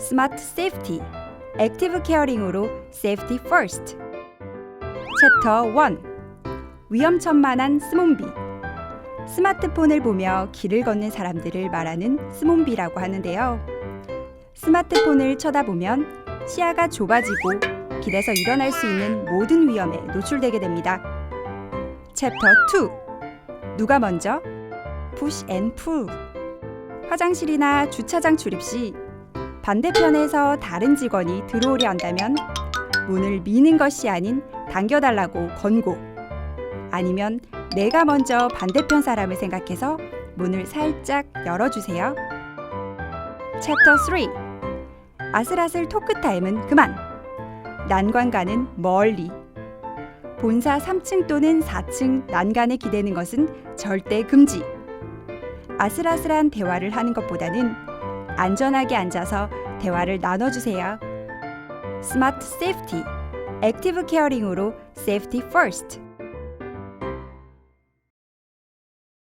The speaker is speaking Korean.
스마트 세이프티, 액티브 케어링으로 세이프티 퍼스트. 챕터 1. 위험천만한 스몬비. 스마트폰을 보며 길을 걷는 사람들을 말하는 스몬비라고 하는데요. 스마트폰을 쳐다보면 시야가 좁아지고 길에서 일어날 수 있는 모든 위험에 노출되게 됩니다. 챕터 2. 누가 먼저? push. 화장실이나 주차장 출입 시 반대편에서 다른 직원이 들어오려 한다면 문을 미는 것이 아닌 당겨달라고 권고. 아니면 내가 먼저 반대편 사람을 생각해서 문을 살짝 열어주세요. 챕터 3. 아슬아슬 토크 타임은 그만. 난관가는 멀리. 본사 3층 또는 4층 난간에 기대는 것은 절대 금지. 아슬아슬한 대화를 하는 것보다는 안전하게 앉아서 대화를 나눠주세요. 스마트 세이프티, 액티브 케어링으로 세이프티 퍼스트.